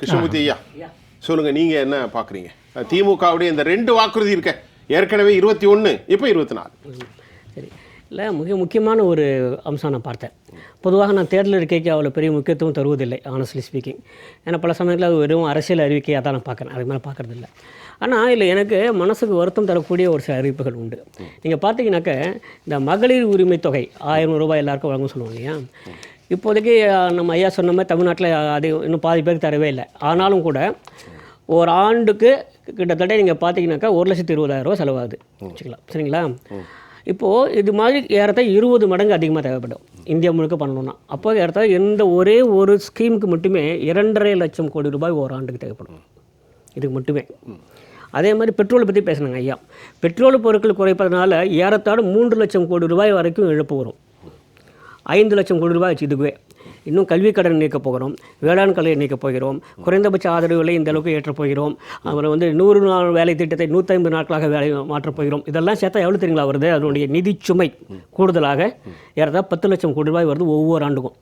கிருஷ்ணமூர்த்தி ஐயா சொல்லுங்க நீங்க என்ன பாக்குறீங்க? திமுகவுடைய இந்த ரெண்டு வாக்குறுதி இருக்க ஏற்கனவே இருபத்தி ஒன்று இப்போ இருபத்தி நாலு. சரி. இல்லை மிக முக்கியமான ஒரு அம்சம் நான் பார்த்தேன். பொதுவாக நான் தேர்தல் அறிக்கைக்கு அவ்வளோ பெரிய முக்கியத்துவம் தருவதில்லை ஆனஸ்ட்லி ஸ்பீக்கிங் ஏன்னா பல சமயங்களில் அது வெறும் அரசியல் அறிவிக்கையாக தான் நான் பார்க்குறேன். அதுக்கு மேலே பார்க்குறது இல்லை ஆனால் இல்லை எனக்கு மனசுக்கு வருத்தம் தரக்கூடிய ஒரு சில அறிவிப்புகள் உண்டு. நீங்கள் பார்த்தீங்கன்னாக்க இந்த மகளிர் உரிமை தொகை ஆயிரம் ரூபாய் எல்லாருக்கும் வழங்கும் சொல்லுவாங்க இல்லையா? இப்போதைக்கு நம்ம ஐயா சொன்ன மாதிரி தமிழ்நாட்டில் அது இன்னும் பாதி பேருக்கு தரவே இல்லை. ஆனாலும் கூட ஒரு ஆண்டுக்கு கிட்டத்தட்ட நீங்கள் பார்த்தீங்கன்னாக்கா ஒரு லட்சத்து இருபதாயிரம் ரூபா செலவாகுது. வச்சுக்கலாம் சரிங்களா? இப்போது இது மாதிரி ஏறத்தாழ இருபது மடங்கு அதிகமாக தேவைப்படும். இந்தியா முழுக்க பண்ணணும்னா. அப்போ ஏறத்தாழ எந்த ஒரே ஒரு ஸ்கீமுக்கு மட்டுமே இரண்டரை லட்சம் கோடி ரூபாய் ஒரு ஆண்டுக்கு தேவைப்படும். இதுக்கு மட்டுமே. அதே மாதிரி பெட்ரோலை பற்றி பேசினாங்க ஐயா. பெட்ரோல் பொருட்கள் குறைப்பதனால ஏறத்தாழ மூன்று லட்சம் கோடி ரூபாய் வரைக்கும் இழப்பு வரும். ஐந்து லட்சம் கோடி ரூபாய் ஆச்சு இதுவே. இன்னும் கல்வி கடன் நீக்கப் போகிறோம். வேளாண் கலையை நீக்கப் போகிறோம். குறைந்தபட்ச ஆதரவு விலை இந்த அளவுக்கு ஏற்றப் போகிறோம். அப்புறம் வந்து நூறு நாள் வேலை திட்டத்தை நூற்றி ஐம்பது நாட்களாக வேலை மாற்றப் போகிறோம். இதெல்லாம் சேர்த்தா எவ்வளோ தெரியுங்களா வருது? அதனுடைய நிதி சுமை கூடுதலாக ஏறதா பத்து லட்சம் கோடி ரூபாய் வருது ஒவ்வொரு ஆண்டுக்கும்.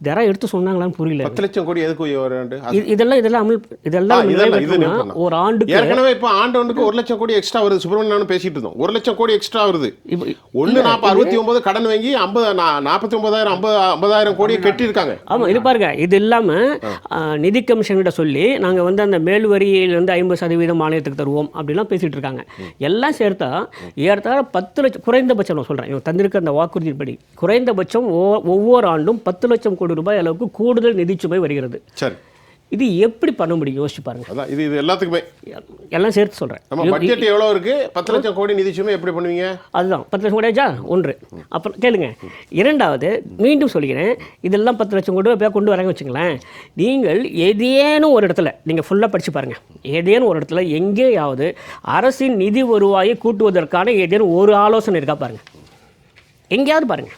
இது யாராவது எடுத்து சொன்னாங்களான்னு புரியல. பத்து லட்சம் கோடி எதுக்கு ஒரு ஆண்டு? அது- இது- இதெல்லாம் இதெல்லாம் அமல் இதெல்லாம். ஒரு ஆண்டுக்கு ஏற்கனவே இப்போ ஆண்டு ஒன்றுக்கு ஒரு லட்சம் கோடி எக்ஸ்ட்ரா வருது. சுப்பிரமணியன் பேசிட்டு இருந்தோம். ஒரு லட்சம் கோடி எக்ஸ்ட்ரா வருது. இப்போ ஒன்று நாற்பது அறுபத்தி ஒன்பது கடன் வாங்கி ஐம்பது நாற்பத்தி ஒன்பதாயிரம் ஐம்பது ஐம்பதாயிரம் கோடியை கட்டியிருக்காங்க. ஆமாம் இது பாருங்க. இது இல்லாமல் நிதி கமிஷன்கிட்ட சொல்லி நாங்கள் வந்து அந்த மேல் வரியிலிருந்து ஐம்பது சதவீதம் மானியத்துக்கு தருவோம் அப்படிலாம் பேசிகிட்டு இருக்காங்க. எல்லாம் சேர்த்தா ஏறத்தாழ பத்து லட்சம் குறைந்தபட்சம் நான் சொல்கிறேன் இவங்க தந்திருக்க அந்த வாக்குறுதிப்படி குறைந்தபட்சம் ஒவ்வொரு ஆண்டும் பத்து லட்சம் கோடி ரூபாய் அளவுக்கு கூடுதல் நிதிச்சுமை வருகிறது. சரி. இது எப்படி பண்ண முடியும்? யோசிச்சு பாருங்க. அதான் இது இது எல்லாத்துக்குமே. எல்லாம் சேர்த்து சொல்கிறேன் நம்ம பட்ஜெட் எவ்வளோ இருக்கு? பத்து லட்சம் கோடி நிதி சுமை எப்படி பண்ணுவீங்க? அதுதான். பத்து லட்சம் கோடியாச்சா ஒன்று. அப்புறம் கேளுங்க. இரண்டாவது மீண்டும் சொல்லிக்கிறேன் இதெல்லாம் பத்து லட்சம் கோடி ரூபாய் கொண்டு வராங்க வச்சுங்களேன். நீங்கள் ஏதேனும் ஒரு இடத்துல நீங்கள் ஃபுல்லாக படித்து பாருங்கள் ஏதேனும் ஒரு இடத்துல எங்கேயாவது அரசின் நிதி வருவாயை கூட்டுவதற்கான ஏதேனும் ஒரு ஆலோசனை இருக்கா பாருங்கள் எங்கேயாவது பாருங்கள்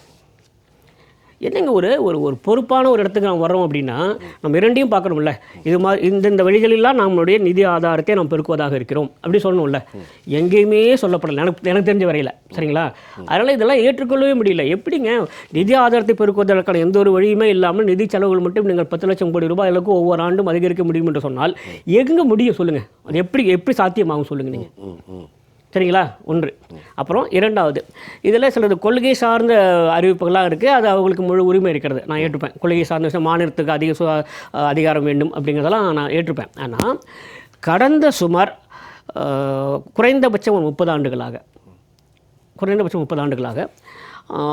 என்னங்க ஒரு ஒரு ஒரு பொறுப்பான ஒரு இடத்துக்கு நாம் வர்றோம் அப்படின்னா நம்ம இரண்டையும் பார்க்கணும்ல. இது மாதிரி இந்த இந்த வழிகளெல்லாம் நம்மளுடைய நிதி ஆதாரத்தை நாம் பெருக்குவதாக இருக்கிறோம் அப்படி சொல்லணும்ல. எங்கேயுமே சொல்லப்படலை. எனக்கு எனக்கு தெரிஞ்ச வரையில். சரிங்களா? அதனால் இதெல்லாம் ஏற்றுக்கொள்ளவே முடியல. எப்படிங்க? நிதி ஆதாரத்தை பெருக்குவதற்கான எந்த ஒரு வழியுமே இல்லாமல் நிதி செலவுகள் மட்டும் நீங்கள் பத்து லட்சம் கோடி ரூபாய் அளவுக்கு ஒவ்வொரு ஆண்டும் அதிகரிக்க முடியும் என்று சொன்னால் எங்கே முடியும் சொல்லுங்கள் அது எப்படி எப்படி சாத்தியமாகும் சொல்லுங்கள் நீங்கள் சரிங்களா? ஒன்று. அப்புறம் இரண்டாவது இதில் சிலது கொள்கை சார்ந்த அறிவிப்புகள்லாம் இருக்குது அது அவங்களுக்கு முழு உரிமை இருக்கிறது. நான் ஏற்றுப்பேன். கொள்கை சார்ந்த விஷயம் மாநிலத்துக்கு அதிக சு அதிகாரம் வேண்டும் அப்படிங்கிறதெல்லாம் நான் ஏற்றுப்பேன். ஆனால் கடந்த சுமார் குறைந்தபட்சம் ஒரு முப்பது ஆண்டுகளாக குறைந்தபட்சம் முப்பது ஆண்டுகளாக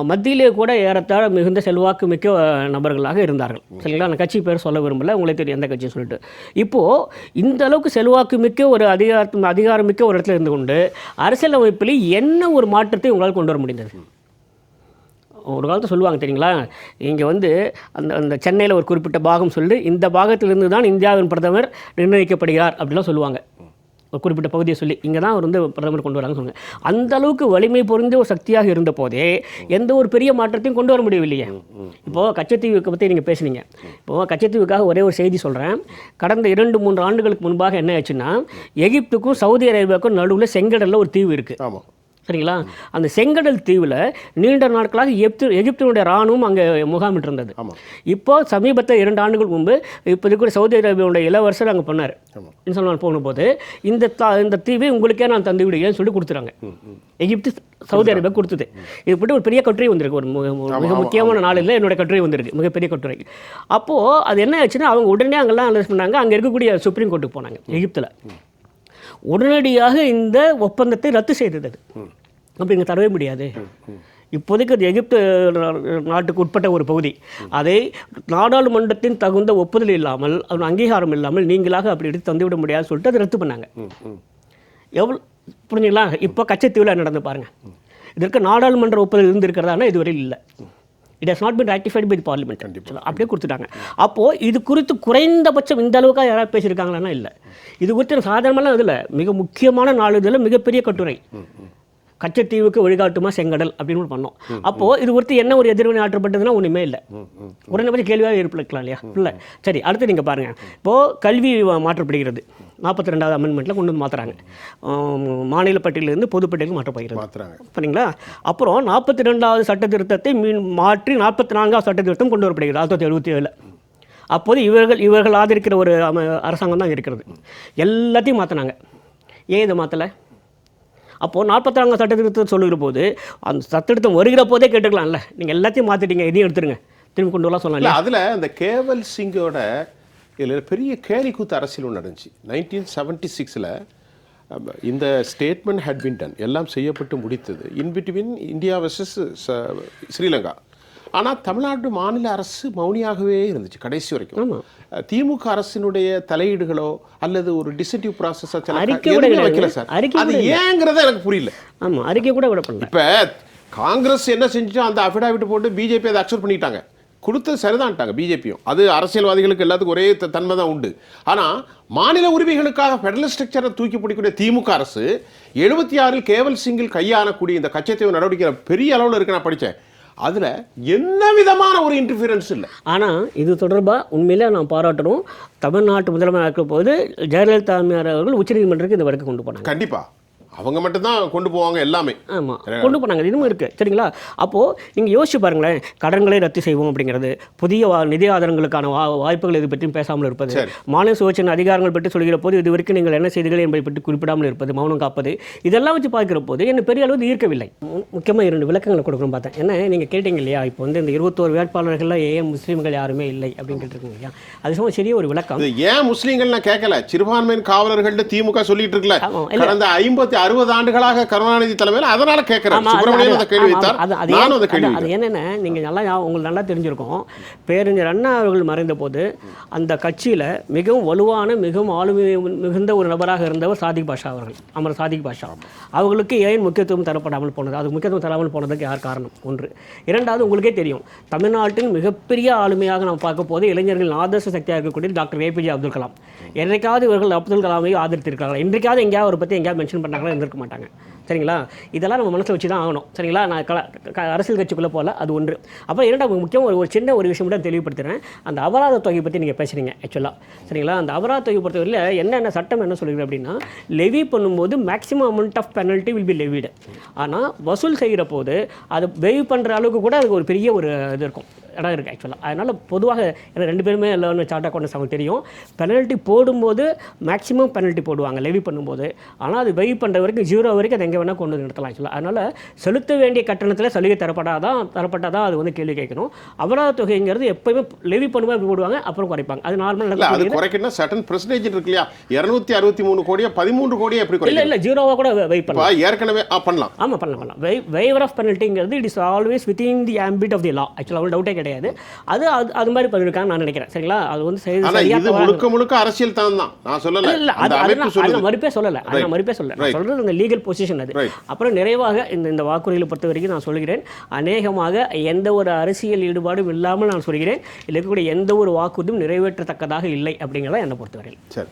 மத்தியிலே கூட ஏறத்தாழ மிகுந்த செல்வாக்கு மிக்க நபர்களாக இருந்தார்கள். சரிங்களா? நான் கட்சி பேர் சொல்ல விரும்பல. உங்களுக்கு தெரியும் எந்த கட்சின்னு சொல்லிட்டு. இப்போது இந்த அளவுக்கு செல்வாக்கு மிக்க ஒரு அதிகார அதிகாரம் மிக்க ஒரு இடத்துல இருந்து கொண்டு அரசியலமைப்பில் என்ன ஒரு மாற்றத்தை உங்களால் கொண்டு வர முடிந்தது? ஒரு காலத்தில் சொல்லுவாங்க தெரியுங்களா? இங்கே வந்து அந்த அந்த சென்னையில் ஒரு குறிப்பிட்ட பாகம் சொல்லி இந்த பாகத்திலிருந்து தான் இந்தியாவின் பிரதமர் நிர்ணயிக்கப்படுகிறார் அப்படிலாம் சொல்லுவாங்க. ஒரு குறிப்பிட்ட பகுதியை சொல்லி இங்கே தான் அவர் வந்து பிரதமர் கொண்டு வராங்கன்னு சொன்னாங்க அந்த அளவுக்கு வலிமை பொருந்த ஒரு சக்தியாக இருந்த போதே எந்த ஒரு பெரிய மாற்றத்தையும் கொண்டு வர முடியவில்லையே. இப்போது கச்சத்தீவுக்கு பற்றி நீங்கள் பேசுனீங்க. இப்போது கச்சத்தீவுக்காக ஒரே ஒரு செய்தி சொல்கிறேன் கடந்த இரண்டு மூன்று ஆண்டுகளுக்கு முன்பாக என்ன ஆச்சுன்னா எகிப்துக்கும் சவுதி அரேபியாவுக்கும் நடுவில் செங்கடலில் ஒரு தீவு இருக்குது ஆமாம் சரிங்களா? அந்த செங்கடல் தீவில் நீண்ட நாட்களாக எகிப்து எகிப்தினுடைய இராணுவம் அங்கே முகாமிட்டு இருந்தது இப்போ சமீபத்தில் இரண்டு ஆண்டுகள் முன்பு இப்போதைக்கு கூட சவுதி அரேபியாவுடைய இளவரசர் அங்கே பண்ணார். இன்சல்மான் போகும்போது இந்த தா இந்த தீவை உங்களுக்கே நான் தந்து விடுகிறேன்னு சொல்லி கொடுத்துறாங்க. எகிப்து சவுதி அரேபியா கொடுத்தது. இது ஒரு பெரிய கட்டுரை வந்திருக்கு. ஒரு மிக முக்கியமான நாளில் என்னோட கட்டுரை வந்திருக்கு. மிகப்பெரிய கட்டுரை. அப்போது அது என்ன ஆச்சுன்னா அவங்க உடனே அங்கெல்லாம் அனலைஸ் பண்ணாங்க. அங்கே இருக்கக்கூடிய சுப்ரீம் கோர்ட்டுக்கு போனாங்க எகிப்தில். உடனடியாக இந்த ஒப்பந்தத்தை ரத்து செய்தது. அது அப்படி இங்கே தரவே முடியாது. இப்போதைக்கு அது எகிப்து நாட்டுக்கு உட்பட்ட ஒரு பகுதி. அதை நாடாளுமன்றத்தின் தகுந்த ஒப்புதல் இல்லாமல் அதன் அங்கீகாரம் இல்லாமல் நீங்களாக அப்படி எடுத்து தந்துவிட முடியாதுன்னு சொல்லிட்டு அதை ரத்து பண்ணாங்க. எவ்வளோ புரிஞ்சுங்களா? இப்போ கச்சத்தீவில் நடந்து பாருங்க. இதற்கு நாடாளுமன்ற ஒப்புதல் இருந்திருக்கிறதானா? இதுவரையில் இல்லை. இட் ஹஸ் நாட் பின் ரatified பை பார்லிமெண்ட் அப்படியே கொடுத்துட்டாங்க. அப்போது இது குறித்து குறைந்தபட்சம் இந்த அளவுக்காக யாராவது பேசியிருக்காங்களான்னா இல்லை. இது குறித்து சாதாரணமெல்லாம் இதில் மிக முக்கியமான நாளிதழில் மிகப்பெரிய கட்டுரை. கச்சத்தீவுக்கு வழிகாட்டுமா செங்கடல் அப்படின்னு பண்ணோம். அப்போது இது குறித்து என்ன ஒரு எதிர்வினை ஆற்றப்பட்டதுன்னா ஒன்றுமே இல்லை. உடனே கேள்வியாக ஏற்படுத்தலாம் இல்லையா? இல்லை. சரி அடுத்து நீங்கள் பாருங்கள் இப்போது கல்வி மாற்றப்படுகிறது. நாற்பத்தி ரெண்டாவது அமெண்ட்மெண்ட்டில் கொண்டு வந்து மாற்றுறாங்க மாநில பட்டியலிருந்து பொதுப்பட்டியலுக்கு மாற்றப்படுகிறது மாத்துறாங்க. சரிங்களா? அப்புறம் நாற்பத்தி ரெண்டாவது சட்ட திருத்தத்தை மீன் மாற்றி நாற்பத்தி நான்காவது சட்ட திருத்தம் கொண்டு வரப்படுகிறது ஆயிரத்தி தொள்ளாயிரத்தி எழுபத்தி ஏழில் அப்போது இவர்கள் இவர்கள் ஆதரிக்கிற ஒரு அம- அரசாங்கம் தான் இருக்கிறது. எல்லாத்தையும் மாற்றினாங்க ஏன் இதை மாற்றலை அப்போது நாற்பத்தாறாங்க சட்டத்திருத்தம் சொல்லுகிற போது அந்த சட்டத்திருத்தம் வருகிற போதே கேட்டுக்கலாம்ல. நீங்கள் எல்லாத்தையும் மாற்றிட்டீங்க இதையும் எடுத்துருங்க. திரும்பி கொண்டு வரலாம் சொல்லலாம் அதுல அந்த கேவல் சிங்கோட இதுல பெரிய கேலி கூத்து அரசியல் ஒன்று நடந்துச்சு. நைன்டீன் செவன்டி சிக்ஸில் இந்த ஸ்டேட்மெண்ட் ஹேட் பின் டன் எல்லாம் செய்யப்பட்டு முடித்தது. In between India versus Sri Lanka. ஆனா தமிழ்நாடு மாநில அரசு மௌனியாகவே இருந்துச்சு கடைசி வரைக்கும். திமுக அரசினுடைய தலையீடுகளோ அல்லது ஒரு டிசிட்டிவ் ப்ராசஸ் அறிக்கை கூட வைக்கல. சார். அறிக்கை அது ஏங்கிறத எனக்கு புரியல. ஆமாம் அறிக்கை கூட விட இப்ப காங்கிரஸ் என்ன செஞ்சுச்சோ அந்த அஃபிடாவிட் போட்டு பிஜேபி அதை அக்செப்ட் பண்ணிட்டாங்க. கொடுத்தது சரிதான்ட்டாங்க பிஜேபியும். அது அரசியல்வாதிகளுக்கு எல்லாத்துக்கும் ஒரே தன்மை தான் உண்டு. ஆனா மாநில உரிமைகளுக்காக ஃபெடரல் ஸ்ட்ரக்சரை தூக்கி பிடிக்கக்கூடிய திமுக அரசு எழுபத்தி ஆறில் கேவல் சிங்கில் கையாளக்கூடிய இந்த கச்சத்தீவு நடவடிக்கை பெரிய அளவில் இருக்கு நான் படித்தேன் அதுல என்ன விதமான ஒரு இன்டர்ஃபியரன்ஸ் இல்லை. ஆனால் இது தொடர்பாக உண்மையிலே நான் பாராட்டணும். தமிழ்நாட்டு முதலமைச்சர் போது ஜெயலலிதா அவர்கள் உச்சநீதிமன்றத்துக்கு இந்த வழக்கு கொண்டு போனாங்க. கண்டிப்பா. அவங்க மட்டும்தான் கொண்டு போவாங்க எல்லாமே. ஆமாம் கொண்டு போனாங்க. இது இன்னும் இருக்குது சரிங்களா? அப்போது நீங்கள் யோசிச்சு பாருங்களேன். கடன்களை ரத்து செய்வோம் அப்படிங்கிறது புதிய வா- நிதி ஆதாரங்களுக்கான வா வாய்ப்புகள் இது பற்றியும் பேசாமல் இருப்பது. மாநில சுயேட்சை அதிகாரங்கள் பற்றி சொல்கிற போது இது வரைக்கும் நீங்கள் என்ன செய்தீர்கள் என்பதை பற்றி குறிப்பிடாமல் இருப்பது மௌனம் காப்பது இதெல்லாம் வச்சு பார்க்கிற போது என்ன பெரிய அளவு ஈர்க்கவில்லை. முக்கியமாக இரண்டு விளக்கங்களை கொடுக்கணும் பார்த்தேன். என்ன நீங்கள் கேட்டீங்க இல்லையா? இப்போ வந்து இந்த இருபத்தோரு வேட்பாளர்கள்ல ஏன் முஸ்லீம்கள் யாருமே இல்லை அப்படின்னு கேட்டிருக்கீங்க இல்லையா? அது சும்மா சிறிய ஒரு விளக்கம். ஏன் முஸ்லீம்கள் நான் கேட்கல? சிறுபான்மையின் காவலர்கள்ட்ட திமுக சொல்லிட்டு இருக்கல. கடந்த ஐம்பத்தி அறுபது ஆண்டுகளாக கருணாநிதி தலைமையில் அதனால கேட்கிறேன் அந்த கேள்வி வைத்தார். நானும் ஏன்- அந்த கேள்வி அது- என்னென்ன நீங்கள் நல்லா உங்களுக்கு நல்லா தெரிஞ்சிருக்கும். பேரறிஞர் அண்ணா அவர்கள் மறைந்த போது அந்த கட்சியில் மிகவும் வலுவான மிகவும் ஆளுமை மிகுந்த ஒரு நபராக இருந்தவர் சாதிக் பாஷா அவர்கள் அமர் சாதிக் பாஷா. அவர்களுக்கு ஏன் முக்கியத்துவம் தரப்படாமல் போனது? அது முக்கியத்துவம் தராமல் போனதுக்கு யார் காரணம்? ஒன்று. இரண்டாவது உங்களுக்கே தெரியும் தமிழ்நாட்டின் மிகப்பெரிய ஆளுமையாக நாம் பார்க்க போது இளைஞர்கள் ஆதர்ச சக்தியாக இருக்கக்கூடிய டாக்டர் ஏபிஜே அப்துல் கலாம். என்னைக்காவது இவர்கள் அப்துல் கலாமை ஆதரித்திருக்கிறார்கள்? இன்றைக்காவது எங்கேயாவது அவரை பற்றி எங்கேயாவது மென்ஷன் பண்ணாங்களா? இருந்திருக்க மாட்டாங்க. சரிங்களா? இதெல்லாம் நம்ம மனசில் வச்சு தான் ஆகணும். சரிங்களா? நான் க- அரசியல் கட்சிக்குள்ளே போகல அது ஒன்று. அப்புறம் இரண்டாவது முக்கியம் ஒரு ஒரு சின்ன ஒரு விஷயம் மட்டும் தெளிவுபடுத்துகிறேன் அந்த அபராத தொகை பற்றி நீங்கள் பேசுகிறீங்க ஆக்சுவலாக சரிங்களா? அந்த அபராத தொகை பொறுத்தவரையில் என்னென்ன சட்டம் என்ன சொல்லுது அப்படின்னா லெவி பண்ணும்போது maximum amount of penalty will be levied ஆனால் வசூல் செய்கிற போது அது வெய்வ் பண்ணுற அளவுக்கு கூட அதுக்கு ஒரு பெரிய ஒரு இது இருக்கும். இடம் இருக்குது ஆக்சுவலாக அதனால் பொதுவாக ஏன்னா ரெண்டு பேருமே எல்லாம் சார்ட் அக்கௌண்ட்ஸ் அவங்க தெரியும். பெனல்ட்டி போடும்போது மேக்ஸிமம் பெனல்ட்டி போடுவாங்க லெவி பண்ணும்போது. ஆனால் அது வெய் பண்ணுற வரைக்கும் ஜீரோ வரைக்கும் அது எங்கே வேணால் கொண்டு வந்து நிறுத்தலாம் ஆக்சுவலாக அதனால் செலுத்த வேண்டிய கட்டணத்தில் சலுகை தரப்படாதான் தரப்பட்டாதான் அது வந்து கேள்வி கேட்கணும். அபராத தொகைங்கிறது எப்போயுமே லெவி பண்ணும்போது அப்படி போடுவாங்க அப்புறம் குறைப்பாங்க. அது இல்ல அது நார்மல் குறைக்கணும் சட்டன் பெர்சன்டேஜ் இருக்கு இல்லையா? இருநூத்தி அறுபத்தி மூணு கோடியா பதிமூன்று கோடியா எப்படி இல்லை இல்லை ஜீரோவாக கூட வெயிட் பண்ணலாம். ஏற்கனவே பண்ணலாம். ஆமாம் பண்ணலாம் பண்ணலாம். வை waiver of பெனல்ட்டிங்கிறது it is always within the ambit of the law ஆக்சுவலாக டவுட்டே கிடையாது. அது அது அது மாதிரி பண்ணிருக்காங்க நான் நினைக்கிறேன். சரிங்களா? அது வந்து இது முழுக்க முழுக்க அரசியல் தான் தான். நான் சொல்லல. இல்ல, அது- நான் மறுப்பே சொல்லல. நான் மறுப்பே சொல்லல. சொல்றது அந்த லீகல் பொசிஷன் அது. அப்புறம் நிறைவாக இந்த இந்த வாக்குறுதிகளை பொறுத்த வரைக்கும் நான் சொல்கிறேன். அநேகமாக எந்த ஒரு அரசியல் ஈடுபாடும் இல்லாமல் நான் சொல்கிறேன். இதில் இருக்கக்கூடிய எந்த ஒரு வாக்குறுதியும் நிறைவேற்றத்தக்கதாக இல்லை அப்படிங்கிறத என்னை பொறுத்தவரையில். சரி.